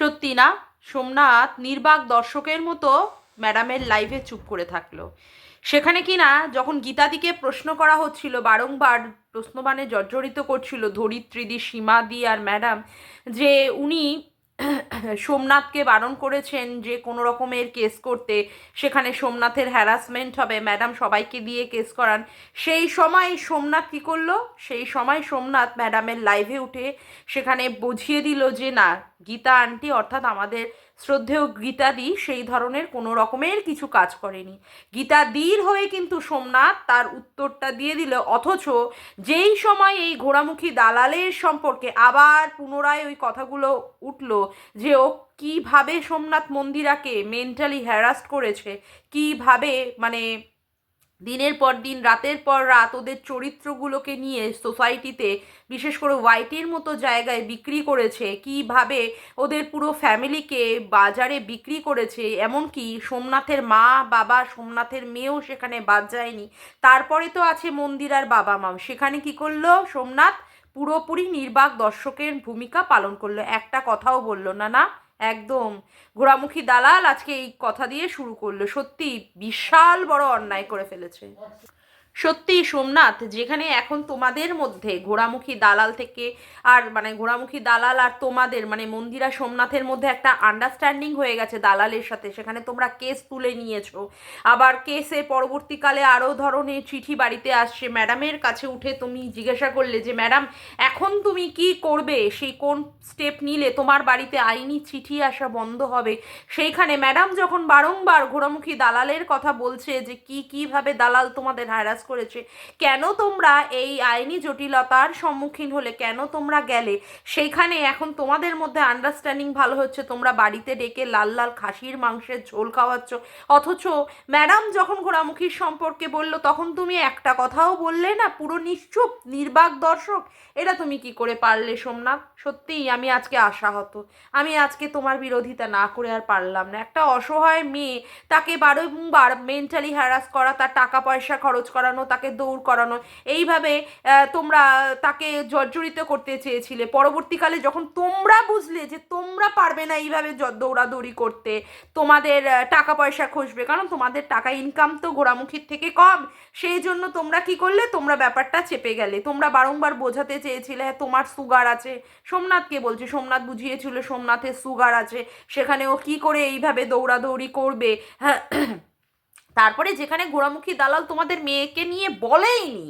সত্যি না? সোমনাথ নির্বাক দর্শকের মতো ম্যাডামের লাইভে চুপ করে থাকল। সেখানে কি না, যখন গীতাদিকে প্রশ্ন করা হচ্ছিল, বারংবার প্রশ্নবানে জর্জরিত করছিল ধরিত্রীদি, সীমাদি আর ম্যাডাম, যে উনি সোমনাথকে বারণ করেছেন যে কোনো রকমের কেস করতে, সেখানে সোমনাথের হ্যারাসমেন্ট হবে ম্যাডাম সবাইকে দিয়ে কেস করান। সেই সময় সোমনাথ কী করল? সেই সময় সোমনাথ ম্যাডামের লাইভে উঠে সেখানে বুঝিয়ে দিল যে না, গীতা আন্টি অর্থাৎ আমাদের শ্রদ্ধেয় গীতাদি সেই ধরনের কোনো রকমের কিছু কাজ করেনি। গীতাদির হয়ে কিন্তু সোমনাথ তার উত্তরটা দিয়ে দিল, অথচ যেই সময় এই ঘোড়ামুখী দালালের সম্পর্কে আবার পুনরায় ওই কথাগুলো উঠল যে ও কীভাবে সোমনাথ মন্দিরাকে মেন্টালি হ্যারাস্ট করেছে, কীভাবে মানে দিনের পর দিন, রাতের পর রাত ওদের চরিত্রগুলোকে নিয়ে সোসাইটিতে, বিশেষ করে হোয়াইটের মতো জায়গায় বিক্রি করেছে, কীভাবে ওদের পুরো ফ্যামিলিকে বাজারে বিক্রি করেছে, এমনকি সোমনাথের মা, বাবা, সোমনাথের মেয়েও সেখানে বাদ যায়নি। তারপরে তো আছে মন্দির আর বাবা মা সেখানে কি করল? সোমনাথ পুরোপুরি নির্বাক দর্শকের ভূমিকা পালন করল। একটা কথাও বলল না না একদম। ঘোড়ামুখী দালাল আজকে এই কথা দিয়ে শুরু করল। সত্যি বিশাল বড় অন্যায় করে ফেলেছে। সত্যি সোমনাথ, যেখানে এখন তোমাদের মধ্যে ঘোড়ামুখী দালাল থেকে আর মানে ঘোড়ামুখী দালাল আর তোমাদের মানে মন্দিরা সোমনাথের মধ্যে একটা আন্ডারস্ট্যান্ডিং হয়ে গেছে দালালের সাথে। সেখানে তোমরা কেস তুলে নিয়েছো। আবার কেসে পরবর্তীকালে আরও ধরনের চিঠি বাড়িতে আসছে। ম্যাডামের কাছে উঠে তুমি জিজ্ঞাসা করলে যে ম্যাডাম এখন তুমি কি করবে? সেই কোন স্টেপ নিলে তোমার বাড়িতে আইনি চিঠি আসা বন্ধ হবে? সেইখানে ম্যাডাম যখন বারংবার ঘোড়ামুখী দালালের কথা বলছে যে, কি, কীভাবে দালাল তোমাদের হ্যারাস করেছে। কেন তোমরা এই আইনি জটিলতার সম্মুখীন হলে? কেন তোমরা গেলে? সেইখানে এখন তোমাদের মধ্যে আন্ডারস্ট্যান্ডিং ভালো হচ্ছে। তোমরা বাড়িতে ডেকে লাল লাল খাসির মাংসের ঝোল খাওয়াচ্ছ। অথচ ম্যাডাম যখন ঘোড়ামুখীর সম্পর্কে বলল, তখন তুমি একটা কথাও বললে না? পুরো নিশ্চুপ, নির্বাক দর্শক। এটা তুমি কি করে পারলে সোমনাথ? সত্যিই আমি আজকে আশাহত। আমি আজকে তোমার বিরোধিতা না করে আর পারলাম না। একটা অসহায় মেয়ে, তাকে বারংবার মেন্টালি হ্যারাস করা, তার টাকা পয়সা খরচ করানো, তাকে দৌড় করানো। এইভাবে তোমরা, তাকে জর্জরিত করতে চেয়েছিলে। পরবর্তীকালে যখন তোমরা বুঝলে যে তোমরা পারবে না এইভাবে দৌড়াদৌড়ি করতে, তোমাদের টাকা পয়সা খসবে। কারণ তোমাদের টাকা ইনকাম তো ঘোরামুখীর থেকে কম। সেই জন্য তোমরা কি করলে? তোমরা ব্যাপারটা চেপে গেলে। তোমরা বারংবার বোঝাতে চেয়েছিলে হ্যাঁ তোমার সুগার আছে। সোমনাথকে বলছে, সোমনাথ বুঝিয়েছিল, সোমনাথের সুগার আছে। সেখানে ও কি করে এইভাবে দৌড়াদৌড়ি করবে? হ্যাঁ তারপরে যেখানে গোড়ামুখী দালাল তোমাদের মেয়েকে নিয়ে বলেইনি,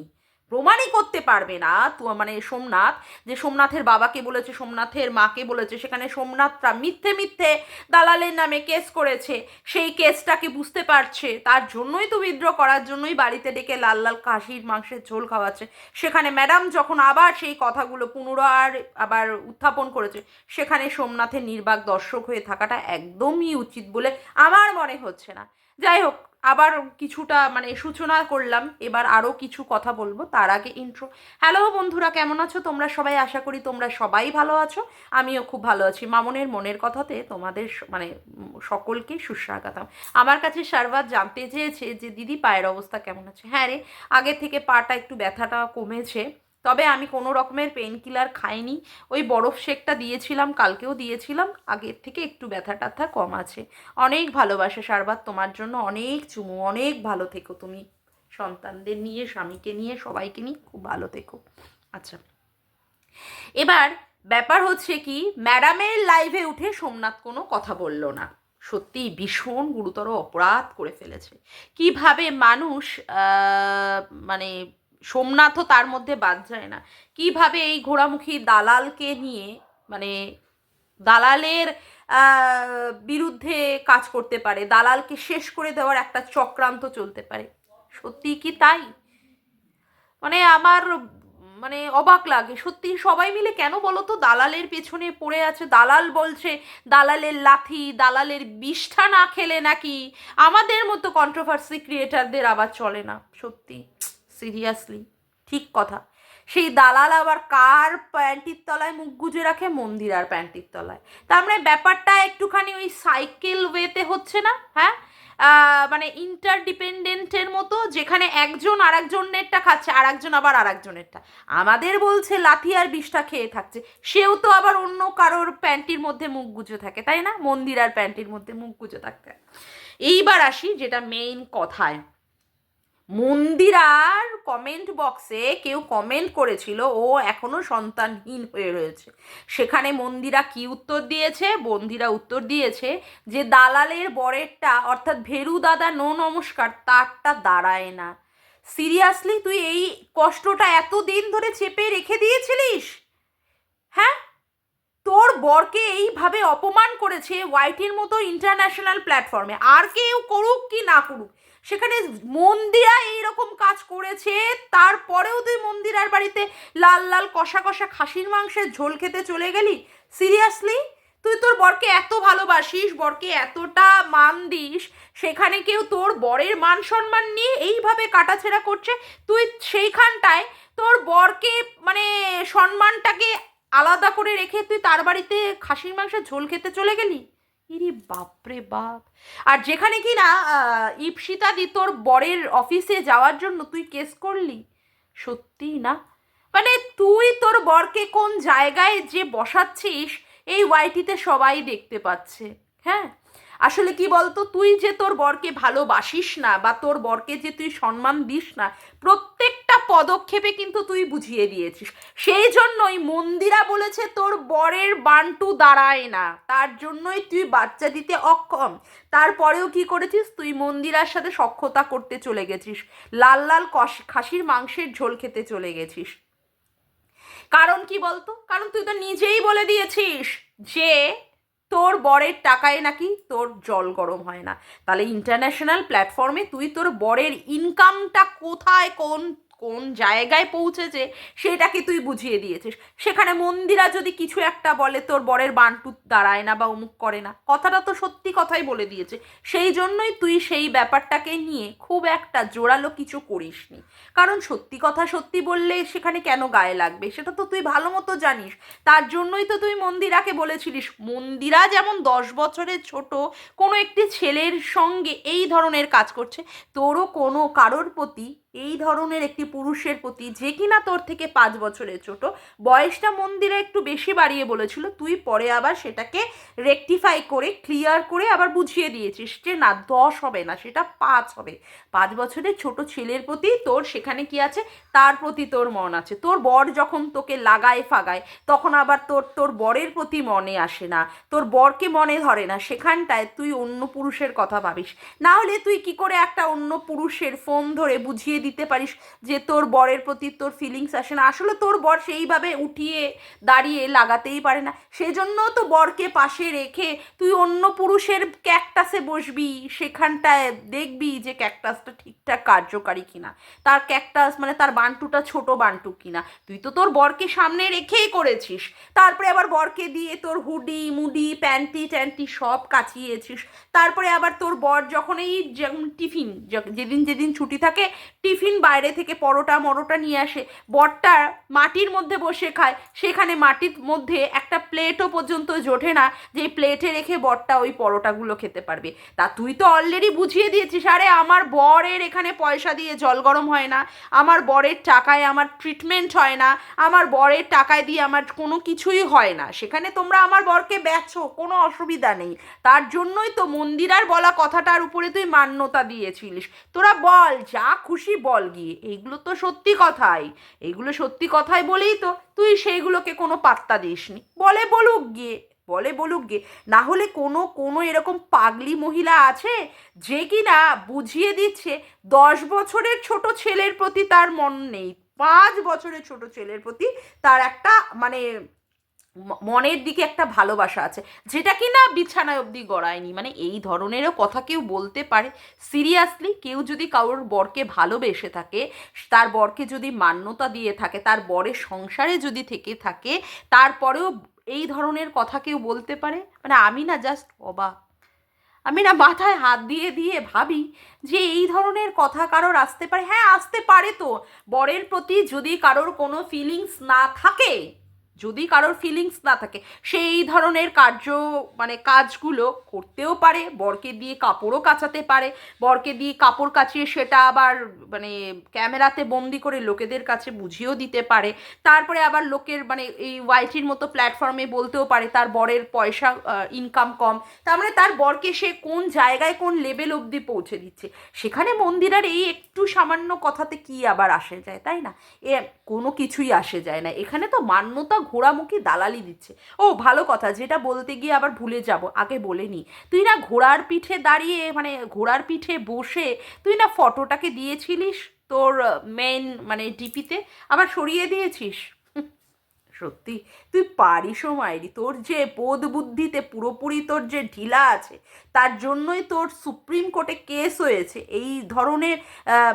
প্রমাণই করতে পারবে না তো মানে সোমনাথ, যে সোমনাথের বাবাকে বলেছে, সোমনাথের মাকে বলেছে, সেখানে সোমনাথরা মিথ্যে মিথ্যে দালালের নামে কেস করেছে, সেই কেসটাকে বুঝতে পারছে, তার জন্যই তো বিদ্রোহ করার জন্যই বাড়িতে ডেকে লাল লাল কাশির মাংসের ঝোল খাওয়াচ্ছে। সেখানে ম্যাডাম যখন আবার সেই কথাগুলো পুনরার আবার উত্থাপন করেছে, সেখানে সোমনাথের নির্বাক দর্শক হয়ে থাকাটা একদমই উচিত বলে আমার মনে হচ্ছে না। যাই হোক আবার কিছুটা মানে সূচনা করলাম, এবার আরও কিছু কথা বলব তার আগে ইন্ট্রো হ্যালো বন্ধুরা, কেমন আছো? তোমরা সবাই আশা করি তোমরা সবাই ভালো আছো। আমিও খুব ভালো আছি। মামনের মনের কথাতে তোমাদের মানে সকলকে সুস্বাগতম। আমার কাছে সারবাদ জানতে চেয়েছে যে, দিদি পায়ের অবস্থা কেমন আছে? হ্যাঁ রে আগে থেকে পাটা একটু ব্যথাটা কমেছে। তবে আমি কোনো রকমের পেন কিলার খাইনি। ওই বরফ শেকটা দিয়েছিলাম, কালকেও দিয়েছিলাম, আগের থেকে একটু ব্যথা টাথা কম আছে। অনেক ভালোবাসা সারবাদ তোমার জন্য অনেক চুমু, অনেক ভালো থেকো তুমি। সন্তানদের নিয়ে, স্বামীকে নিয়ে, সবাইকে নিয়ে খুব ভালো থেকো। আচ্ছা। এবার ব্যাপার হচ্ছে কি, ম্যাডামের লাইভে উঠে সোমনাথ কোনো কথা বলল না। সত্যি ভীষণ গুরুতর অপরাধ করে ফেলেছে। কীভাবে মানুষ মানে সোমনাথও তার মধ্যে বাদ যায় না। কীভাবে এই ঘোড়ামুখী দালালকে নিয়ে মানে দালালের বিরুদ্ধে কাজ করতে পারে, দালালকে শেষ করে দেওয়ার একটা চক্রান্ত চলতে পারে সত্যি কি তাই? মানে আমার মানে অবাক লাগে সত্যি সবাই মিলে কেন বলো তো দালালের পেছনে পড়ে আছে, দালাল বলছে দালালের লাথি, দালালের বিষ্ঠা না খেলে নাকি? আমাদের মতো কন্ট্রোভার্সি ক্রিয়েটারদের আবার চলে না সত্যি সিরিয়াসলি ঠিক কথা। সেই দালাল আবার কার প্যান্টির তলায় মুখ গুজে রাখে? মন্দির আর প্যান্টির তলায়। তার মানে ব্যাপারটা একটুখানি ওই সাইকেল ওয়েতে হচ্ছে না? হ্যাঁ? মানে ইন্টারডিপেন্ডেন্টের মতো, যেখানে একজন আর একজনেরটা খাচ্ছে আর একজন আবার আর একজনেরটা আমাদের বলছে লাথি আর বিষটা খেয়ে থাকছে। সেও তো আবার অন্য কারোর প্যান্টির মধ্যে মুখ গুজে থাকে, তাই না? মন্দিরার প্যান্টির মধ্যে মুখ গুজে থাকতে। এইবার আসি যেটা মেইন কথায়। মন্দিরার কমেন্ট বক্সে কেউ কমেন্ট করেছিল, ও এখনও সন্তানহীন হয়ে রয়েছে। সেখানে মন্দিরা কি উত্তর দিয়েছে? মন্দিরা উত্তর দিয়েছে যে দালালের বরেরটা, অর্থাৎ ভেরু দাদা নো নমস্কার, তারটা দাঁড়ায় না। সিরিয়াসলি তুই এই কষ্টটা এতদিন ধরে চেপে রেখে দিয়েছিলিস? হ্যাঁ? বরকে এইভাবে অপমান করেছে ওয়াইটির মতো ইন্টারন্যাশনাল প্ল্যাটফর্মে আর কেউ করুক কি না করুক, সেখানে মন্দিরা এইরকম কাজ করেছে, তারপরেও তুই মন্দিরার বাড়িতে লাল লাল কষা কষা খাসির মাংসের ঝোল খেতে চলে গেলি? সিরিয়াসলি তুই তোর বরকে এত ভালোবাসিস, বরকে এতটা মান দিস, সেখানে কেউ তোর বরের মান সম্মান নিয়ে এইভাবে কাটাছেড়া করছে, তুই সেইখানটায় তোর বরকে মানে সম্মানটাকে আলাদা করে রেখে তুই তার বাড়িতে খাসির মাংসের ঝোল খেতে চলে গেলি? ইরে বাপরে বাপ। আর যেখানে কি না ইপসিতা দি তোর বরের অফিসে যাওয়ার জন্য তুই কেস করলি? সত্যি না? মানে তুই তোর বরকে কোন জায়গায় যে বসাচ্ছিস, এই ওয়াইটিতে সবাই দেখতে পাচ্ছে। হ্যাঁ? আসলে কি বলতো, তুই যে তোর বরকে ভালোবাসিস না বা তোর বরকে যে তুই সম্মান দিস না, প্রত্যেকটা পদক্ষেপে কিন্তু তুই বুঝিয়ে দিয়েছিস। সেই জন্যই মন্দিরা বলেছে তোর বরের বান্টু দাঁড়ায় না, তার জন্যই তুই বাচ্চা দিতে অক্ষম। তারপরেও কি করেছিস, তুই মন্দিরার সাথে সক্ষতা করতে চলে গেছিস, লাল লাল কষ, খাসির মাংসের ঝোল খেতে চলে গেছিস। কারণ কি বলতো, কারণ তুই তো নিজেই বলে দিয়েছিস যে তোর বরের টাকায় নাকি তোর জল গরম হয় না। তাহলে ইন্টারন্যাশনাল প্ল্যাটফর্মে তুই তোর বরের ইনকামটা কোথায়, কোন কোন জায়গায় পৌঁছেছে সেটাকে তুই বুঝিয়ে দিয়েছিস। সেখানে মন্দিরা যদি কিছু একটা বলে, তোর বরের বান্টু দাঁড়ায় না বা অমুক করে না, কথাটা তো সত্যি কথাই বলে দিয়েছে। সেই জন্যই তুই সেই ব্যাপারটাকে নিয়ে খুব একটা জোরালো কিছু করিসনি। কারণ সত্যি কথা সত্যি বললে সেখানে কেন গায়ে লাগবে, সেটা তো তুই ভালো মতো জানিস। তার জন্যই তো তুই মন্দিরাকে বলেছিলিস। মন্দিরা যেমন দশ বছরের ছোট, কোনো একটি ছেলের সঙ্গে এই ধরনের কাজ করছে, তোরও কোনো কারোর প্রতি এই ধরনের একটি পুরুষের প্রতি যে কিনা তোর থেকে পাঁচ বছরের ছোট, বয়সটা মন্দিরে একটু বেশি বাড়িয়ে বলেছিল, তুই পরে আবার সেটাকে রেকটিফাই করে ক্লিয়ার করে আবার বুঝিয়ে দিয়েছিস যে না, দশ হবে না, সেটা পাঁচ হবে। পাঁচ বছরের ছোট ছেলের প্রতি তোর সেখানে কি আছে? তার প্রতি তোর মন আছে। তোর বর যখন তোকে লাগায় ফাগায়, তখন আবার তোর তোর বরের প্রতি মনে আসে না। তোর বরকে মনে ধরে না, সেখানটায় তুই অন্য পুরুষের কথা ভাবিস। না হলে তুই কি করে একটা অন্য পুরুষের ফোন ধরে বুঝিয়ে দিতে পারিস যে তোর বরের প্রতি তোর ফিলিংস আসে না। আসলে তোর বর সেইভাবে উঠিয়ে দাঁড়িয়ে লাগাতেই পারে না। সেজন্য তো বরকে পাশে রেখে তুই অন্য পুরুষের ক্যাকটাসে বসবি, সেখানটায় দেখবি যে ক্যাকটাসটা ঠিকঠাক কার্যকারী কিনা। তার ক্যাকটাস মানে তার বান্টুটা ছোট বান্টু কিনা। তুই তো তোর বরকে সামনে রেখেই করেছিস। তারপরে আবার বরকে দিয়ে তোর হুডি, মুডি, প্যান্টি ট্যান্টি সব কাচিয়েছিস। তারপরে আবার তোর বর যখন এই যেমন টিফিন, যেদিন যেদিন ছুটি থাকে টিফিন বাইরে থেকে পরোটা, মরোটা নিয়ে আসে। বরটা মাটির মধ্যে বসে খায়। সেখানে মাটির মধ্যে একটা প্লেটও পর্যন্ত জোটে না। যে প্লেটে রেখে বরটা ওই পরোটাগুলো খেতে পারবে। তা তুই তো অলরেডি বুঝিয়ে দিয়েছিস। আরে, আমার বরের এখানে পয়সা দিয়ে জল গরম হয় না। আমার বরের টাকায় আমার ট্রিটমেন্ট হয় না। আমার বরের টাকায় দিয়ে আমার কোনো কিছুই হয় না। সেখানে তোমরা আমার বরকে বেচো, কোনো অসুবিধা নেই। তার জন্যই তো মন্দিরার বলা কথাটার উপরে তুই মান্যতা দিয়েছিলিস। তোরা বল, যা খুশি বল গিয়ে। এইগুলো তো সত্যি কথাই। এইগুলো সত্যি কথাই বলেই তো তুই সেইগুলোকে কোনো পাত্তা দিসনি। বলে বলুক গিয়ে, বলে বলুক গে না হলে কোনো কোনো এরকম পাগলি মহিলা আছে যে কিনা বুঝিয়ে দিচ্ছে দশ বছরের ছোট ছেলের প্রতি তার মন নেই। পাঁচ বছরের ছোট ছেলের প্রতি তার একটা মানে মনের দিকে একটা ভালোবাসা আছে, যেটা কি না বিছানায় অবধি গড়ায়নি। মানে এই ধরনেরও কথা কেউ বলতে পারে। সিরিয়াসলি কেউ যদি কারোর বরকে ভালোবেসে থাকে, তার বরকে যদি মান্যতা দিয়ে থাকে, তার বরের সংসারে যদি থেকে থাকে, তারপরেও এই ধরনের কথা কেউ বলতে পারে? মানে আমি না জাস্ট অবাক। আমি না মাথায় হাত দিয়ে দিয়ে ভাবি যে এই ধরনের কথা কারোর আসতে পারে। হ্যাঁ আসতে পারে তো। বরের প্রতি যদি কারোর কোনো ফিলিংস না থাকে যদি কারোর ফিলিংস না থাকে, সেই ধরনের কার্য মানে কাজগুলো করতেও পারে, বরকে দিয়ে কাপড়ও কাচাতে পারে, বরকে দিয়ে কাপড় কাচিয়ে সেটা আবার মানে ক্যামেরাতে বন্দি করে লোকেদের কাছে বুঝিয়েও দিতে পারে। তারপরে আবার লোকের মানে এই ওয়াইটির মতো প্ল্যাটফর্মে বলতেও পারে, তার বরের পয়সা ইনকাম কম। তার মানে তার বরকে সে কোন জায়গায় কোন লেভেল অবধি পৌঁছে দিচ্ছে? সেখানে মন্দিরার এই একটু সামান্য কথাতে কি আবার আসে যায়, তাই না? এ কোনো কিছুই আসে যায় না। এখানে তো মান্যতা ঘোড়ামুখী দালালি দিচ্ছে। ও, ভালো কথা, যেটা বলতে গিয়ে আবার ভুলে যাব, আগে বলে নি। তুই না ঘোড়ার পিঠে দাঁড়িয়ে মানে ঘোড়ার পিঠে বসে, তুই না ফটোটাকে দিয়েছিলিস তোর মেন মানে ডিপিতে আবার সরিয়ে দিয়েছিস? সত্যি? তুই পারিস মাইরি, তোর যে বোধ বুদ্ধিতে পুরোপুরি তোর যে ঢিলা আছে, তার জন্যই তোর সুপ্রিম কোর্টে কেস হয়েছে এই ধরনের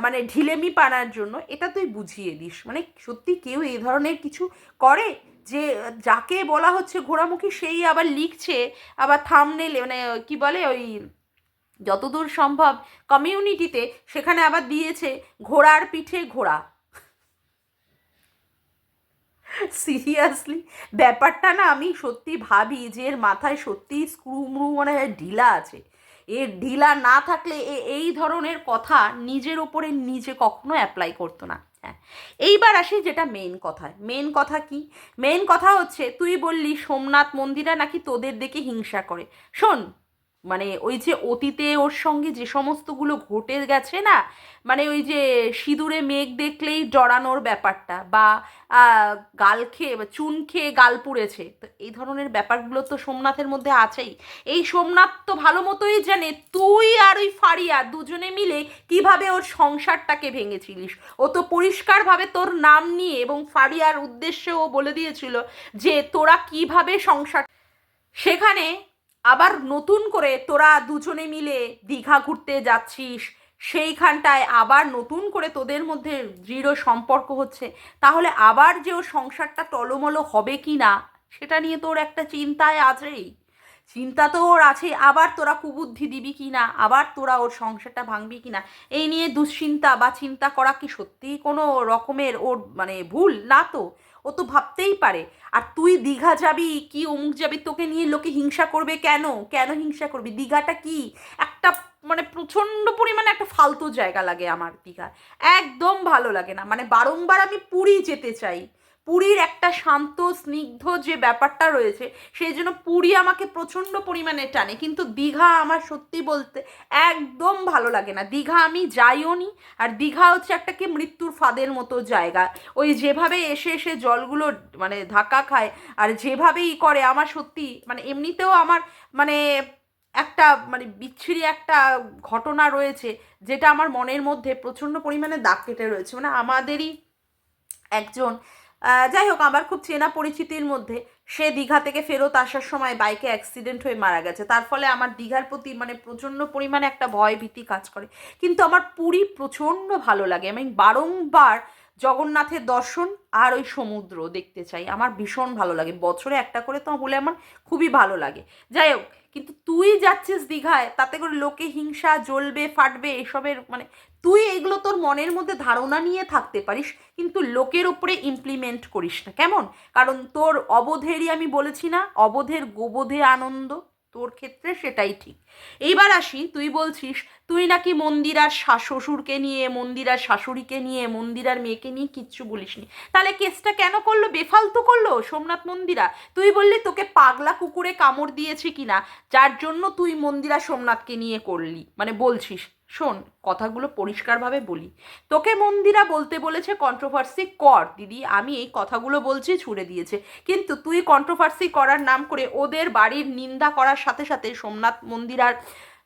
মানে ঢিলেমি পানার জন্য, এটা তুই বুঝিয়ে দিস। মানে সত্যি কেউ এই ধরনের কিছু করে? যে যাকে বলা হচ্ছে ঘোড়ামুখী, সেই আবার লিখছে, আবার থামনেলে মানে কি বলে ওই যতদূর সম্ভব কমিউনিটিতে সেখানে আবার দিয়েছে, ঘোড়ার পিঠে ঘোড়া। সিরিয়াসলি ব্যাপারটা না আমি সত্যি ভাবি যে এর মাথায় সত্যি স্ক্রু মুরু মানে ঢিলা আছে। এর ঢিলা না থাকলে এ, এই ধরনের কথা নিজের ওপরে নিজে কখনো অ্যাপ্লাই করতো না। হ্যাঁ এইবার আসি যেটা মেন কথা মেন কথা কি? মেন কথা হচ্ছে, তুই বললি সোমনাথ মন্দিরা নাকি তোদের দেখে হিংসা করে। শোন মানে ওই যে অতীতে ওর সঙ্গে যে সমস্তগুলো ঘটে গেছে না মানে ওই যে সিঁদুরে মেঘ দেখলেই জড়ানোর ব্যাপারটা বা গাল খেয়ে বা চুন খেয়ে গাল পুড়েছে। তো এই ধরনের ব্যাপারগুলো তো সোমনাথের মধ্যে আছেই। এই সোমনাথ তো ভালো মতোই জানে তুই আর ওই ফারিয়া দুজনে মিলে কীভাবে ওর সংসারটাকে ভেঙেছিলিস। ও তো পরিষ্কারভাবে তোর নাম নিয়ে এবং ফারিয়ার উদ্দেশ্যে ও বলে দিয়েছিল যে তোরা কীভাবে সংসার সেখানে আবার নতুন করে তোরা দুজনে মিলে দীঘা ঘুরতে যাচ্ছিস, সেইখানটায় আবার নতুন করে তোদের মধ্যে দৃঢ় সম্পর্ক হচ্ছে, তাহলে আবার যে ওর সংসারটা টলমলো হবে কি না সেটা নিয়ে তোর একটা চিন্তায় আছেই চিন্তা তো ওর আছে, আবার তোরা কুবুদ্ধি দিবি কি না আবার তোরা ওর সংসারটা ভাঙবি কি না এই নিয়ে দুশ্চিন্তা বা চিন্তা করা কি সত্যিই কোনো রকমের ওর মানে ভুল? না তো, ও তো ভাবতেই পারে। আর তুই দীঘা যাবি, কি অমুক যাবি, তোকে নিয়ে লোকে হিংসা করবে কেন? কেন হিংসা করবি? দীঘাটা কি? একটা মানে প্রচণ্ড পরিমাণে একটা ফালতু জায়গা লাগে আমার দীঘা একদম ভালো লাগে না। মানে বারংবার আমি পুরী যেতে চাই। পুরীর একটা শান্ত, স্নিগ্ধ যে ব্যাপারটা রয়েছে, সেই জন্য পুরী আমাকে প্রচণ্ড পরিমাণে টানে। কিন্তু দীঘা আমার সত্যি বলতে একদম ভালো লাগে না। দীঘা আমি যাইও নি, আর দীঘা হচ্ছে একটা কি মৃত্যুর ফাঁদের মতো জায়গা। ওই যেভাবে এসে এসে জলগুলো মানে ধাক্কা খায়, আর যেভাবেই করে, আমার সত্যি মানে এমনিতেও আমার মানে একটা মানে বিচ্ছিরি একটা ঘটনা রয়েছে, যেটা আমার মনের মধ্যে প্রচণ্ড পরিমাণে দাগ কেটে রয়েছে। মানে আমাদেরই একজন যাই হোক, আমার খুব চেনা পরিচিতির মধ্যে সে দীঘা থেকে ফেরত আসার সময় বাইকে অ্যাক্সিডেন্ট হয়ে মারা গেছে। তার ফলে আমার দীঘার প্রতি মানে প্রচণ্ড পরিমাণে একটা ভয় ভীতি কাজ করে। কিন্তু আমার পুরী প্রচণ্ড ভালো লাগে। আমি বারংবার জগন্নাথের দর্শন আর ওই সমুদ্র দেখতে চাই। আমার ভীষণ ভালো লাগে। বছরে একটা করে তো হলে আমার খুবই ভালো লাগে। যাই হোক কিন্তু তুই যাচ্ছিস দীঘায়, তাতে করে লোকে হিংসা, জ্বলবে, ফাটবে, এসবের মানে তুই এগুলো তোর মনের মধ্যে ধারণা নিয়ে থাকতে পারিস, কিন্তু লোকের ওপরে ইমপ্লিমেন্ট করিস না। কেমন? কারণ তোর অবোধেরই আমি বলেছি না, অবোধের গোবোধে আনন্দ। তোর ক্ষেত্রে সেটাই ঠিক। এইবার আসি, তুই বলছিস, তুই নাকি মন্দিরার শ্বশুরকে নিয়ে, মন্দিরার শাশুড়িকে নিয়ে, মন্দিরার মেয়েকে নিয়ে কিচ্ছু বলিসনি। তাহলে কেসটা কেন করল? বেফালতু করল সোমনাথ মন্দিরা? তুই বললি তোকে পাগলা কুকুরে কামড় দিয়েছে কিনা, যার জন্য তুই মন্দিরা সোমনাথকে নিয়ে করলি। মানে বলছিস। শোন, কথাগুলো পরিষ্কারভাবে বলি। তোকে মন্দিরা বলতে বলেছে কন্ট্রোভার্সি কর, দিদি। আমি এই কথাগুলো বলছি, ছুড়ে দিয়েছে। কিন্তু তুই কন্ট্রোভার্সি করার নাম করে ওদের বাড়ির নিন্দা করার সাথে সাথে সোমনাথ মন্দিরার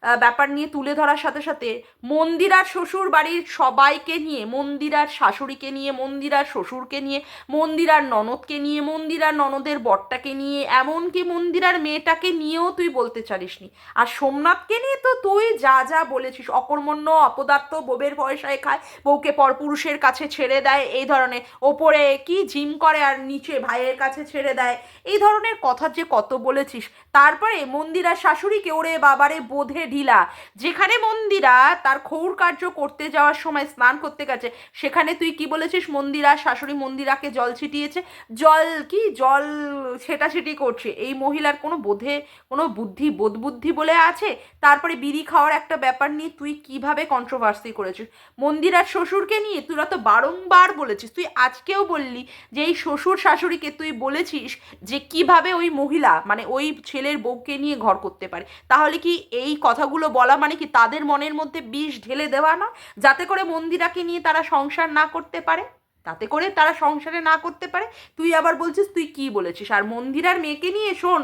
ব্যাপার নিয়ে তুলে ধরার সাথে সাথে মন্দিরার শ্বশুর বাড়ির সবাইকে নিয়ে, মন্দিরার শাশুড়িকে নিয়ে, মন্দিরার শ্বশুরকে নিয়ে, মন্দিরার ননদকে নিয়ে, মন্দিরার ননদের বরটাকে নিয়ে, এমনকি মন্দিরার মেয়েটাকে নিয়েও তুই বলতে চারিসনি আর সোমনাথকে নিয়ে তো তুই যা যা বলেছিস, অকর্মণ্য, অপদার্থ বউয়ের পয়সায় খায়, বউকে পরপুরুষের কাছে ছেড়ে দেয়, এই ধরনের, ওপরে কি জিম করে আর নিচে ভাইয়ের কাছে ছেড়ে দেয়, এই ধরনের কথা যে কত বলেছিস। তারপরে মন্দিরার শাশুড়িকে ওরে বাবারে বোধের ঢিলা। যেখানে মন্দিরা তার খৌর কার্য করতে যাওয়ার সময় স্নান করতে গেছে, সেখানে তুই কি বলেছিস? মন্দিরা, শাশুড়ি মন্দিরাকে জল ছিটিয়েছে? জল কি? জল ছেটাছিটি করছে। এই মহিলার কোনো বোধে, কোনো বুদ্ধি বোধ বুদ্ধি বলে আছে? তারপরে বিড়ি খাওয়ার একটা ব্যাপার নিয়ে তুই কীভাবে কন্ট্রোভার্সি করেছিস? মন্দিরার শ্বশুরকে নিয়ে তোরা তো বারংবার বলেছিস। তুই আজকেও বললি যে এই শ্বশুর শাশুড়িকে তুই বলেছিস যে কীভাবে ওই মহিলা মানে ওই ছেলের বউকে নিয়ে ঘর করতে পারে। তাহলে কি এই কথাগুলো বলা মানে কি তাদের মনের মধ্যে বিষ ঢেলে দেওয়া না যাতে করে মন্দিরাকে নিয়ে তারা সংসার না করতে পারে? তাতে করে তারা সংসারে না করতে পারে? তুই আবার বলছিস, তুই কি বলেছিস? আর মন্দিরার মেয়েকে নিয়ে শোন,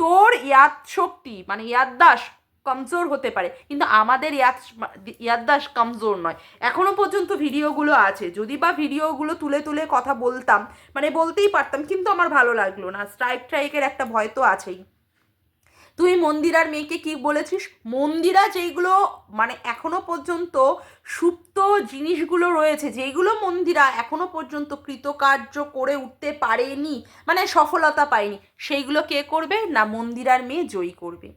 তোর ইয়াদ শক্তি মানে ইয়াদদাস কমজোর হতে পারে। কিন্তু আমাদের ইয়াদ, ইয়াদদাস কমজোর নয়। এখনও পর্যন্ত ভিডিওগুলো আছে। যদি বা ভিডিওগুলো তুলে তুলে কথা বলতাম মানে বলতেই পারতাম, কিন্তু আমার ভালো লাগল না। স্ট্রাইক ট্রাইকের একটা ভয় তো আছেই। তুই মন্দিরার মেয়েকে কি বলেছিস? মন্দিরা যেইগুলো মানে এখনও পর্যন্ত সুপ্ত জিনিসগুলো রয়েছে, যেইগুলো মন্দিরা এখনও পর্যন্ত কৃতকার্য করে উঠতে পারেনি মানে সফলতা পায়নি। সেইগুলো কে করবে? না মন্দিরার মেয়ে জয়ী করবে।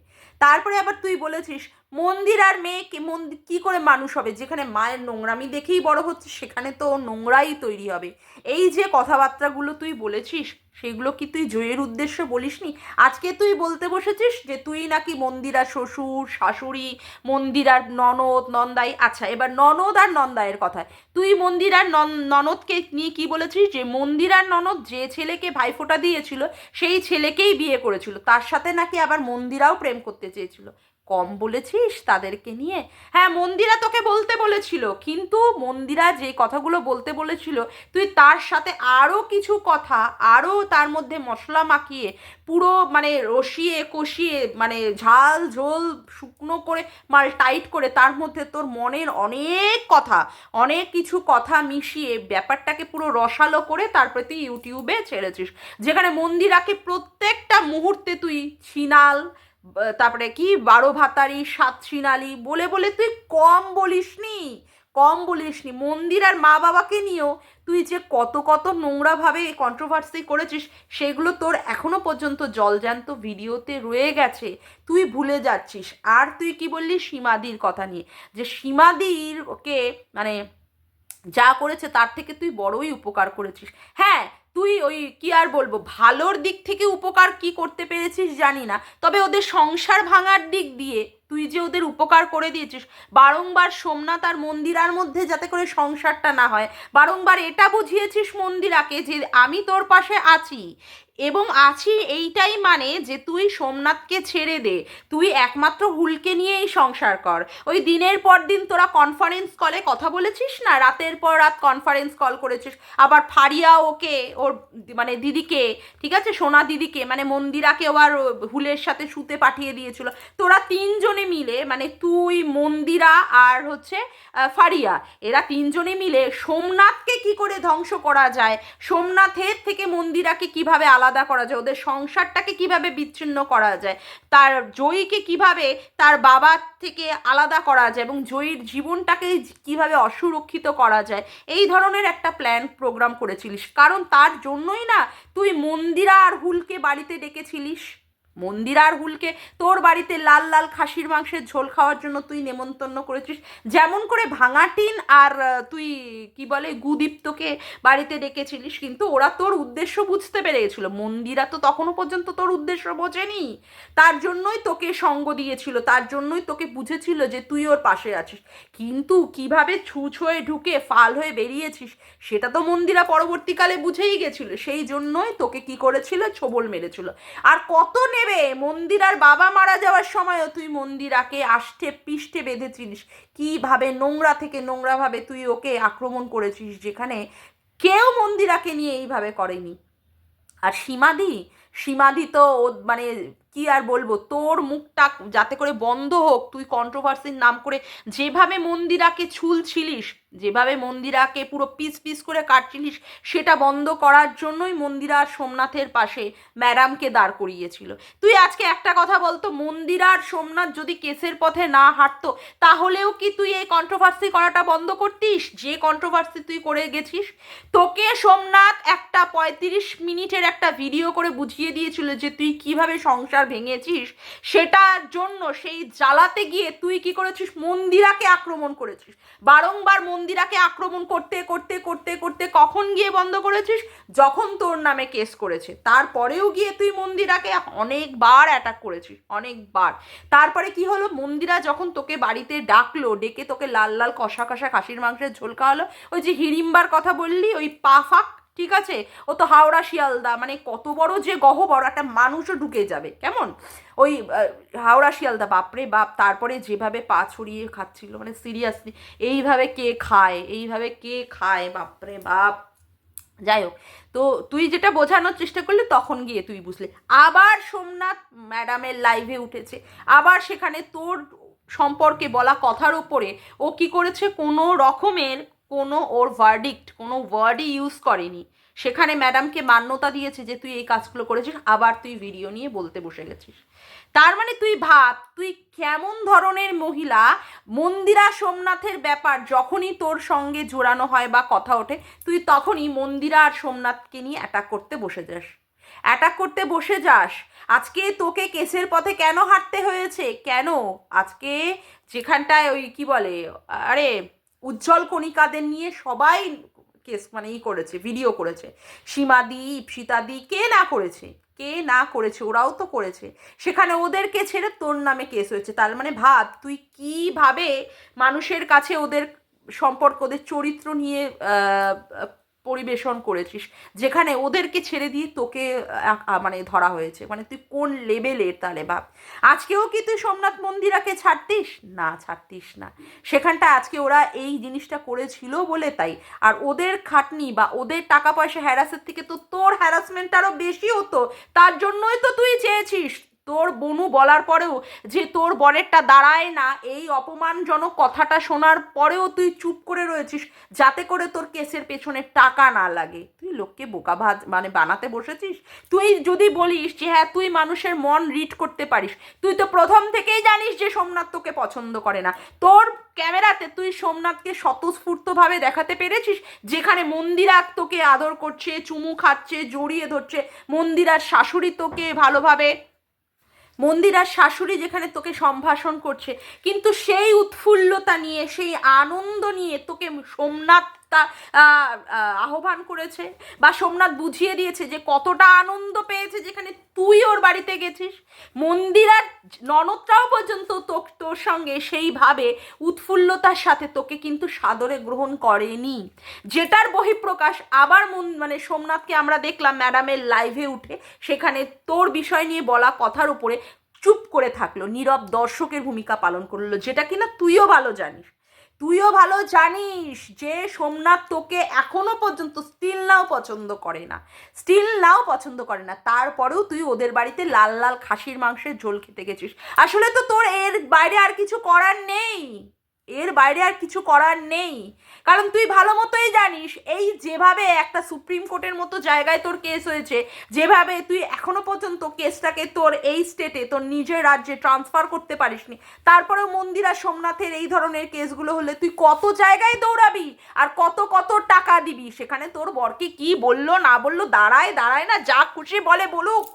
তারপরে আবার তুই বলেছিস মন্দির আর মেয়ে কি, মন্দির কী করে মানুষ হবে? যেখানে মায়ের নোংরামি দেখেই বড় হচ্ছে, সেখানে তো নোংরাই তৈরি হবে। এই যে কথাবার্তাগুলো তুই বলেছিস, সেগুলো কি তুই জয়ের উদ্দেশ্য বলিসনি? আজকে তুই বলতে বসেছিস যে তুই নাকি মন্দিরার শ্বশুর, শাশুড়ি মন্দিরার ননদ, নন্দাই আচ্ছা এবার ননদ আর নন্দায়ের কথা তুই মন্দির মন্দিরার ননদকে নিয়ে কি বলেছিস? যে মন্দিরার ননদ যে ছেলেকে ভাইফোঁটা দিয়েছিল, সেই ছেলেকেই বিয়ে করেছিল, তার সাথে নাকি আবার মন্দিরাও প্রেম করতে চেয়েছিল। কম বলেছিস তাদেরকে নিয়ে? হ্যাঁ মন্দিরা তোকে বলতে বলেছিল, কিন্তু মন্দিরা যে কথাগুলো বলতে বলেছিল, তুই তার সাথে আরও কিছু কথা আরও তার মধ্যে মশলা মাখিয়ে, পুরো মানে রসিয়ে, কষিয়ে মানে ঝাল, ঝোল, শুকনো করে, মাল টাইট করে তার মধ্যে তোর মনের অনেক কথা, অনেক কিছু কথা মিশিয়ে ব্যাপারটাকে পুরো রসালো করে তারপরে তুই ইউটিউবে ছেড়েছিস। যেখানে মন্দিরাকে প্রত্যেকটা মুহূর্তে তুই ছিনাল তারপরে কি? বারো ভাতারি, সাত সিনালি বলে বলে তুই কম বলিসনি কম বলিসনি। মন্দির আর মা বাবাকে নিয়েও তুই যে কত কত নোংরাভাবে কন্ট্রোভার্সি করেছিস, সেগুলো তোর এখনও পর্যন্ত জলজান্ত ভিডিওতে রয়ে গেছে। তুই ভুলে যাচ্ছিস। আর তুই কি বললি? সীমাদির কথা নিয়ে। যে সীমাদিরকে মানে যা করেছে তার থেকে তুই বড়ই উপকার করেছিস। হ্যাঁ তুই ওই কি আর বলব, ভালোর দিক থেকে উপকার কি করতে পেরেছিস জানি না, তবে ওদের সংসার ভাঙার দিক দিয়ে তুই যে ওদের উপকার করে দিয়েছিস, বারংবার সোমনাথ আর মন্দিরার মধ্যে যাতে করে সংসারটা না হয়, বারংবার এটা বুঝিয়েছিস মন্দিরাকে যে আমি তোর পাশে আছি। এবং আছি এইটাই মানে যে তুই সোমনাথকে ছেড়ে দে, তুই একমাত্র হুলকে নিয়েই সংসার কর। ওই দিনের পর দিন তোরা কনফারেন্স কলে কথা বলেছিস না? রাতের পর রাত কনফারেন্স কল করেছিস। আবার ফারিয়া ওকে, ওর মানে দিদিকে, ঠিক আছে? সোনা দিদিকে মানে মন্দিরাকে আবার হুলের সাথে শুতে পাঠিয়ে দিয়েছিল। তোরা তিনজনে মিলে মানে তুই, মন্দিরা আর হচ্ছে ফারিয়া, এরা তিনজনে মিলে সোমনাথকে কি করে ধ্বংস করা যায়? সোমনাথের থেকে মন্দিরাকে কীভাবে আলাদা করা যায়? ওদের সংসারটাকে কীভাবে বিচ্ছিন্ন করা যায়? তার জয়ীকে কীভাবে তার বাবার থেকে আলাদা করা যায়? এবং জয়ীর জীবনটাকে কীভাবে অসুরক্ষিত করা যায়? এই ধরনের একটা প্ল্যান প্রোগ্রাম করেছিলিস। কারণ তার জন্যই না তুই মন্দিরা আর হুলকে বাড়িতে ডেকেছিলিস। মন্দির আর হুলকে তোর বাড়িতে লাল লাল খাসির মাংসের ঝোল খাওয়ার জন্য তুই নেমন্তন্ন করেছিস। যেমন করে ভাঙাটিন আর তুই কি বলে গুদীপ্তকে বাড়িতে ডেকেছিলিস, কিন্তু ওরা তোর উদ্দেশ্য বুঝতে পেরে গেছিল মন্দিরা তো তখনও পর্যন্ত তোর উদ্দেশ্য বোঝেনি। তার জন্যই তোকে সঙ্গ দিয়েছিল, তার জন্যই তোকে বুঝেছিল যে তুই ওর পাশে আছিস। কিন্তু কীভাবে ছুঁচ হয়ে ঢুকে ফাল হয়ে বেরিয়েছিস, সেটা তো মন্দিরা পরবর্তীকালে বুঝেই গেছিল। সেই জন্যই তোকে কি করেছিল? ছোবল মেরেছিল। আর কত নেবে মন্দিরার বাবা মারা যাওয়ার সময়ও তুই মন্দিরাকে আষ্টে পিষ্টে বেঁধেছিস কীভাবে নোংরা থেকে নোংরাভাবে তুই ওকে আক্রমণ করেছিস যেখানে কেউ মন্দিরাকে নিয়ে এইভাবে করেনি। আর সীমাদি সীমাদি তো মানে কি আর বলব? তোর মুখটা যাতে করে বন্ধ হোক, তুই কন্ট্রোভার্সির নাম করে যেভাবে মন্দিরাকে ছুলছিলিস, যেভাবে মন্দিরাকে পুরো পিস পিস করে কাটছিলিস, সেটা বন্ধ করার জন্যই মন্দিরা সোমনাথের পাশে ম্যাডামকে দাঁড় করিয়েছিল। তুই আজকে একটা কথা বলতো মন্দিরার সোমনাথ যদি কেসের পথে না হাঁটতো, তাহলেও কি তুই এই কন্ট্রোভার্সি করাটা বন্ধ করতিস? যে কন্ট্রোভার্সি তুই করে গেছিস? তোকে সোমনাথ একটা পঁয়ত্রিশ মিনিটের একটা ভিডিও করে বুঝিয়ে দিয়েছিল যে তুই কীভাবে সংসার সংসার ভেঙেছিস, সেটার জন্য সেই জ্বালাতে গিয়ে তুই কি করেছিস? মন্দিরাকে আক্রমণ করেছিস। বারংবার মন্দিরাকে আক্রমণ করতে করতে করতে করতে কখন গিয়ে বন্ধ করেছিস? যখন তোর নামে কেস করেছে। তারপরেও গিয়ে তুই মন্দিরাকে অনেকবার অ্যাটাক করেছিস, অনেকবার। তারপরে কি হলো? মন্দিরা যখন তোকে বাড়িতে ডাকলো, ডেকে তোকে লাল লাল কষা কষা খাসির মাংসের ঝোল খাওয়ালো, ওই যে হিড়িম্বার কথা বললি, ওই পা ফাঁক ঠিক আছে? ও তো হাওড়া শিয়ালদা মানে কত বড় যে গহ্বর, একটা মানুষও ঢুকে যাবে, কেমন? ওই হাওড়া শিয়ালদা, বাপরে বাপ, তারপরে যেভাবে পা ছড়িয়ে খাচ্ছিল মানে সিরিয়াসলি এইভাবে কে খায়, এইভাবে কে খায়, বাপরে বাপ। যাই হোক, তো তুই যেটা বোঝানোর চেষ্টা করলি, তখন গিয়ে তুই বুঝলি। আবার সোমনাথ ম্যাডামের লাইভে উঠেছে। আবার সেখানে তোর সম্পর্কে বলা কথার ওপরে ও কি করেছে? কোনো রকমের কোনো ওর ভার্ডিক্ট কোনো ওয়ার্ডই ইউজ করেনি। সেখানে ম্যাডামকে মান্যতা দিয়েছে যে তুই এই কাজগুলো করেছিস, আবার তুই ভিডিও নিয়ে বলতে বসে গেছিস। তার মানে তুই ভাব, তুই কেমন ধরনের মহিলা, মন্দিরা সোমনাথের ব্যাপার যখনই তোর সঙ্গে জোড়ানো হয় বা কথা ওঠে, তুই তখনই মন্দিরা আর সোমনাথকে নিয়ে অ্যাটাক করতে বসে যাস। অ্যাটাক করতে বসে যাস। আজকে তোকে কেসের পথে কেন হাঁটতে হয়েছে? কেন? আজকে যেখানটায় ওই কি বলে, আরে উজ্জ্বল কণিকাদের নিয়ে সবাই কেস মানে ই করেছে ভিডিও করেছে। সীমাদি ইপসিতাদি কে না করেছে? কে না করেছে? ওরাও তো করেছে। সেখানে ওদেরকে ছেড়ে তোর নামে কেস হয়েছে। তার মানে ভাব তুই কীভাবে মানুষের কাছে ওদের সম্পর্ক, ওদের চরিত্র নিয়ে পরিবেশন করেছিস, যেখানে ওদেরকে ছেড়ে দিয়ে তোকে মানে ধরা হয়েছে। মানে তুই কোন লেভেলের তাহলে ভাব আজকেও কি তুই সোমনাথ মন্দিরাকে ছাড়তিস? না ছাড়তিস না। সেখানটা আজকে ওরা এই জিনিসটা করেছিল বলে তাই। আর ওদের খাটনি বা ওদের টাকা পয়সা হ্যারাসের থেকে তো তোর হ্যারাসমেন্ট আরও বেশি হতো। তার জন্যই তো তুই চেয়েছিস। তোর বনু বলার পরেও যে তোর বরেরটা দাঁড়ায় না, এই অপমানজনক কথাটা শোনার পরেও তুই চুপ করে রয়েছিস, যাতে করে তোর কেসের পেছনে টাকা না লাগে। তুই লোককে বোকা ভাজ মানে বানাতে বসেছিস? তুই যদি বলিস যে হ্যাঁ তুই মানুষের মন রিড করতে পারিস। তুই তো প্রথম থেকেই জানিস যে সোমনাথ তোকে পছন্দ করে না। তোর ক্যামেরাতে তুই সোমনাথকে স্বতঃস্ফূর্তভাবে দেখাতে পেরেছিস, যেখানে মন্দিরা তোকে আদর করছে, চুমু খাচ্ছে, জড়িয়ে ধরছে। মন্দিরার শাশুড়ি তোকে ভালোভাবে মন্দিরার শাশুড়ি যেখানে তোকে সম্ভাষণ করছে, কিন্তু সেই উৎফুল্লতা নিয়ে, সেই আনন্দ নিয়ে তোকে সোমনাথ তা আহ, আহ, আহ্বান করেছে বা সোমনাথ বুঝিয়ে দিয়েছে যে কতটা আনন্দ পেয়েছে যেখানে তুই ওর বাড়িতে গেছিস। মন্দিরার ননদটাও পর্যন্ত তোর সঙ্গে সেইভাবে উৎফুল্লতার সাথে তোকে কিন্তু সাদরে গ্রহণ করেনি। যেটার বহিঃপ্রকাশ আবার মন- মানে সোমনাথকে আমরা দেখলাম ম্যাডামের লাইভে উঠে সেখানে তোর বিষয় নিয়ে বলা কথার উপরে চুপ করে থাকল নীরব দর্শকের ভূমিকা পালন করল যেটা কিনা তুইও ভালো জানিস। তুইও ভালো জানিস যে সোমনাথ তোকে এখনও পর্যন্ত স্টিল নাও পছন্দ করে না। স্টিল নাও পছন্দ করে না। তারপরেও তুই ওদের বাড়িতে লাল লাল খাসির মাংসের ঝোল খেতে গেছিস। আসলে তো তোর এর বাইরে আর কিছু করার নেই। এর বাইরে আর কিছু করার নেই। কারণ তুই ভালো মতোই জানিস, এই যেভাবে একটা সুপ্রিম কোর্টের মতো জায়গায় তোর কেস হয়েছে, যেভাবে তুই এখনও পর্যন্ত কেসটাকে তোর এই স্টেটে তোর নিজের রাজ্যে ট্রান্সফার করতে পারিসনি, তারপরেও মন্দিরা সোমনাথের এই ধরনের কেসগুলো হলে তুই কত জায়গায় দৌড়াবি আর কত কত টাকা দিবি? সেখানে তোর বরকে কি বলল, না বলল, দাঁড়ায় দাঁড়ায় না, যা খুশি বলে বলুক।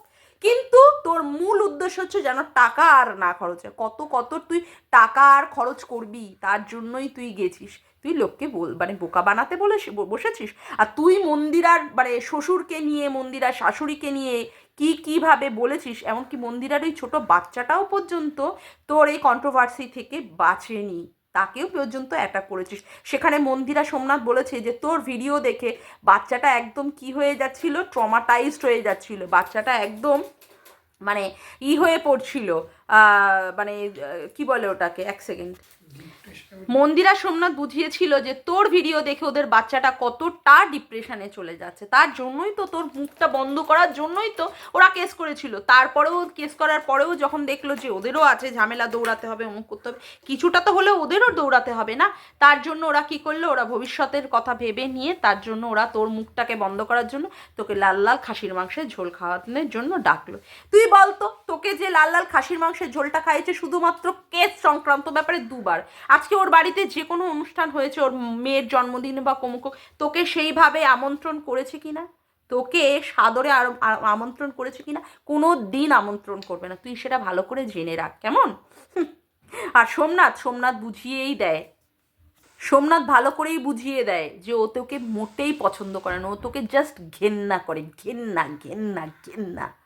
কিন্তু তোর মূল উদ্দেশ্য হচ্ছে যেন টাকা আর না খরচ হয়। কত কত তুই টাকা আর খরচ করবি, তার জন্যই তুই গেছিস। তুই লোককে বল মানে বোকা বানাতে বলে বসেছিস? আর তুই মন্দিরার মানে শ্বশুরকে নিয়ে মন্দিরার শাশুড়িকে নিয়ে কি, কীভাবে বলেছিস? এমনকি মন্দিরার ওই ছোট বাচ্চাটাও পর্যন্ত তোর এই কন্ট্রোভার্সি থেকে বাঁচেনি। তাকেও পর্যন্ত অ্যাটাক করেছিস। সেখানে মন্দিরা সোমনাথ বলেছে যে, তোর ভিডিও দেখে বাচ্চাটা একদম কি হয়ে যাচ্ছিল? ট্রমাটাইজড হয়ে যাচ্ছিল। বাচ্চাটা একদম মানে ই হয়ে পড়ছিল। মানে কি বলে ওটাকে? এক সেকেন্ড মন্দিরা সোমনাথ বুঝিয়েছিল যে তোর ভিডিও দেখে ওদের বাচ্চাটা কতটা ডিপ্রেশনে চলে যাচ্ছে। তার জন্যই তো তোর মুখটা বন্ধ করার জন্যই তো ওরা কেস করেছিল। তারপরেও কেস করার পরেও যখন দেখল যে ওদেরও আছে, ঝামেলা দৌড়াতে হবে, অমুক করতে হবে, কিছুটা তো হলেও ওদেরও দৌড়াতে হবে না। তার জন্য ওরা কি করল? ওরা ভবিষ্যতের কথা ভেবে নিয়ে তার জন্য ওরা তোর মুখটাকে বন্ধ করার জন্য তোকে লাল লাল খাসির মাংসের ঝোল খাওয়ানোর জন্য ডাকলো। তুই বলতো, তোকে যে লাল লাল খাসির মাংসের ঝোলটা খাইয়েছে শুধুমাত্র কেস সংক্রান্ত ব্যাপারে দুবার। আজকে ওর বাড়িতে যে কোনো অনুষ্ঠান হয়েছে, ওর মেয়ের জন্মদিন বা কমুক, তোকে সেইভাবে আমন্ত্রণ করেছে কি না তোকে সাদরে আর আমন্ত্রণ করেছে কিনা? কোনো দিন আমন্ত্রণ করবে না। তুই সেটা ভালো করে জেনে রাখ, কেমন? আর সোমনাথ সোমনাথ বুঝিয়েই দেয়। সোমনাথ ভালো করেই বুঝিয়ে দেয় যে ও তোকে মোটেই পছন্দ করে না। ও তোকে জাস্ট ঘেন্না করে, ঘেন্না ঘেন্না ঘেন্না।